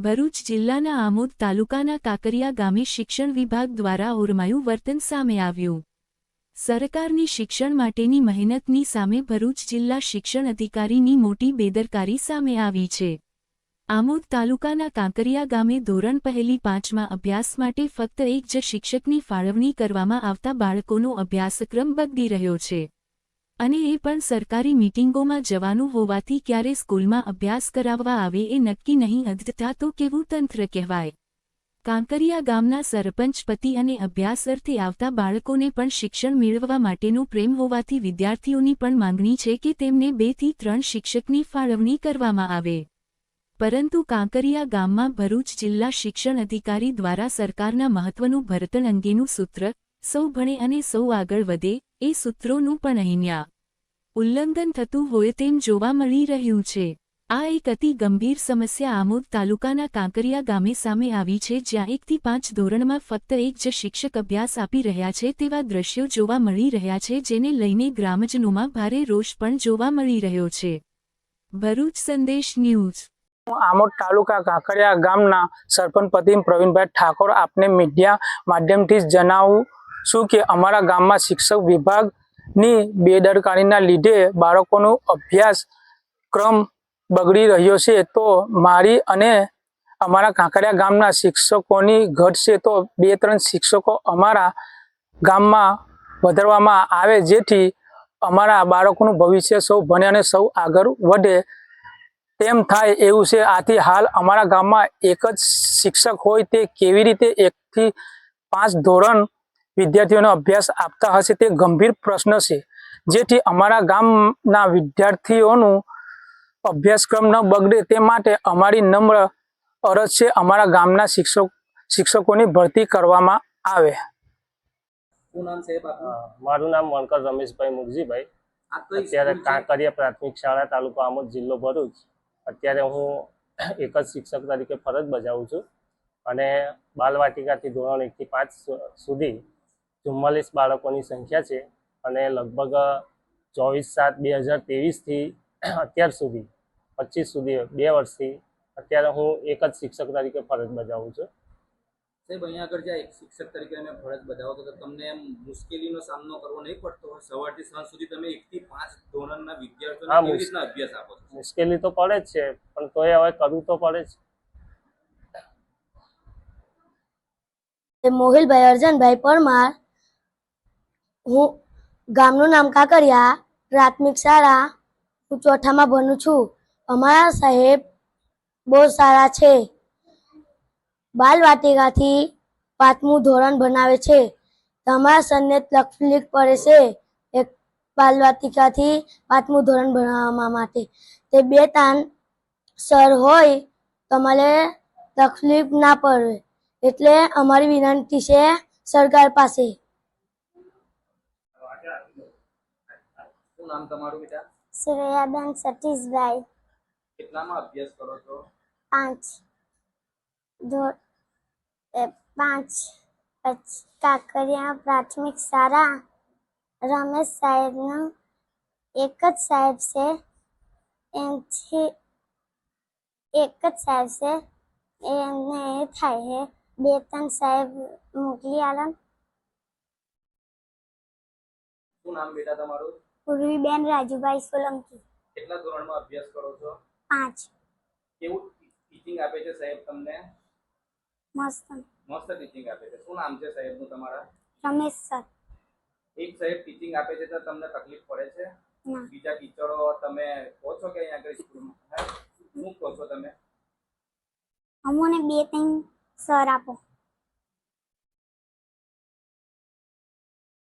ભરૂચ જિલ્લાના આમોદ તાલુકાના કાકરિયા ગામે શિક્ષણ વિભાગ દ્વારા ઓરમાયું વર્તન સામે આવ્યું. સરકારની શિક્ષણ માટેની મહેનતની સામે ભરૂચ જિલ્લા શિક્ષણ અધિકારીની મોટી બેદરકારી સામે આવી છે. આમોદ તાલુકાના કાંકરિયા ગામે ધોરણ પહેલી પાંચમાં અભ્યાસ માટે ફક્ત એક જ શિક્ષકની ફાળવણી કરવામાં આવતા બાળકોનો અભ્યાસક્રમ બગડી રહ્યો છે. અને એ પણ સરકારી મીટિંગોમાં જવાનું હોવાથી ક્યારે સ્કૂલમાં અભ્યાસ કરાવવા આવે એ નક્કી નહીં. અધતા તો કેવું તંત્ર કહેવાય? કાંકરિયા ગામના સરપંચ પતિ અને અભ્યાસ અર્થે આવતા બાળકોને પણ શિક્ષણ મેળવવા માટેનો પ્રેમ હોવાથી વિદ્યાર્થીઓની પણ માંગણી છે કે તેમને બેથી ત્રણ શિક્ષકની ફાળવણી કરવામાં આવે. પરંતુ કાંકરિયા ગામમાં ભરૂચ જિલ્લા શિક્ષણ અધિકારી દ્વારા સરકારના મહત્વનું ભરતણ અંગેનું સૂત્ર, સૌ ભણે અને સૌ આગળ વધે એ સૂત્રોનું પણ અહીંયા. ઉલ્લંઘન થતું હોય તેમ જોવા મળી રહ્યું છે. આ એક અતિ ગંભીર સમસ્યા આમોદ તાલુકાના કાંકરિયા ગામે સામે આવી છે જ્યાં એકથી પાંચ ધોરણમાં ફક્ત એક જ શિક્ષક અભ્યાસ આપી રહ્યા છે તેવા દ્રશ્યો જોવા મળી રહ્યા છે જેને લઈને ગ્રામજનોમાં ભારે રોષ પણ જોવા મળી રહ્યો છે. ભરૂચ સંદેશ ન્યૂઝ. આમોદ તાલુકા કાંકરિયા ગામના સરપંચ પતિ પ્રવીણભાઈ ઠાકોર આપને મીડિયા માધ્યમથી જણાવું છું કે અમારા ગામમાં શિક્ષક વિભાગની બેદરકારીના લીધે બાળકોનો અભ્યાસ ક્રમ બગડી રહ્યો છે, તો મારી અને અમારા કાંકરિયા ગામના શિક્ષકોની ઘટ છે, તો બે ત્રણ શિક્ષકો અમારા ગામમાં વધારવામાં આવે, જેથી અમારા બાળકોનું ભવિષ્ય સૌ ભણે અને સૌ આગળ વધે. તેમ થાય એવું છે, આથી હાલ અમારા ગામમાં એક જ શિક્ષક હોય, તે કેવી રીતે એકથી પાંચ ધોરણ વિદ્યાર્થીઓનો અભ્યાસ આપતા હશે તે ગંભીર પ્રશ્ન છે. જેથી અમારા ગામના વિદ્યાર્થીઓનું અભ્યાસક્રમ ન બગડે તે માટે અમારી નમ્ર અરજ છે અમારા ગામના શિક્ષક શિક્ષકોની ભરતી કરવામાં આવે. મારું નામ વણકર રમેશભાઈ મુરજીભાઈ અત્યારે કાંકરિયા પ્રાથમિક શાળા તાલુકો આમોદ જિલ્લો ભરૂચ. અત્યારે હું એક જ શિક્ષક તરીકે ફરજ બજાવું છું. અને બાલવાટિકાથી ધોરણ એકથી પાંચ સુધી ચુમ્માલીસ બાળકોની સંખ્યા છે અને લગભગ ચોવીસ સાત બે હજાર ત્રેવીસથી અત્યાર સુધી પચીસ સુધી બે વર્ષથી અત્યારે હું એક જ શિક્ષક તરીકે ફરજ બજાવું છું. સાહેબ અહીંયા આગળ જ્યાં એક શિક્ષક તરીકે અમે ફરજ બજાવો તો તમને એમ મુશ્કેલીનો સામનો કરવો નહીં પડતો? હોય સવારથી સાંજ સુધી તમે એકથી પાંચ ધોરણના વિદ્યાર્થીઓને કેવી રીતના અભ્યાસ આપો છો? મુશ્કેલી તો પડે જ છે પણ તોય હવે કરવું તો પડે જ. એ મોહિલભાઈ અર્જનભાઈ પરમાર હું ગામનું નામ કાકરિયા પ્રાથમિક શાળા હું ચોથામાં ભણું છું. અમારા સાહેબ બહુ સારા છે. બાલવાટિકાથી પાંચમું ધોરણ ભણાવે છે. તમારા સરને તકલીફ પડે છે એક બાલવાટિકાથી પાંચમું ધોરણ ભણાવવા માટે. તે બે તાન સર હોય, તમારે તકલીફ ના પડે. એટલે અમારી વિનંતી છે સરકાર પાસે. શું નામ તમારું બેટા? શ્રેયાબેન સતીશભાઈ. કેટલામાં અભ્યાસ કરો છો? પાંચ. ધો- એ પાંચ. પછી કાંકરિયા પ્રાથમિક શાળા રમેશ સાહેબનું એક જ સાહેબ છે એમથી એક જ સાહેબ છે એમને એ થાય છે. બે ત્રણ સાહેબ મોકલી આલન શું નામ બેટા તમારું? પૂર્વીબેન રાજુભાઈ સોલંકી. કેટલા ધોરણમાં અભ્યાસ કરો છો? પાંચ. કેવું ટીચિંગ આપે છે સાહેબ તમને? મસ્ત. મસ્ત ટીચિંગ આપે છે. શું નામ છે સાહેબનું તમારા? રમેશ સર. એક સાહેબ ટીચિંગ આપે છે તો તમને તકલીફ પડે છે? બીજા ટીચરો તમે કહો છો કે અહીંયા આગળ સ્કૂલમાં? શું કહો છો તમે? અમોને બે ત્રણ સર આપો.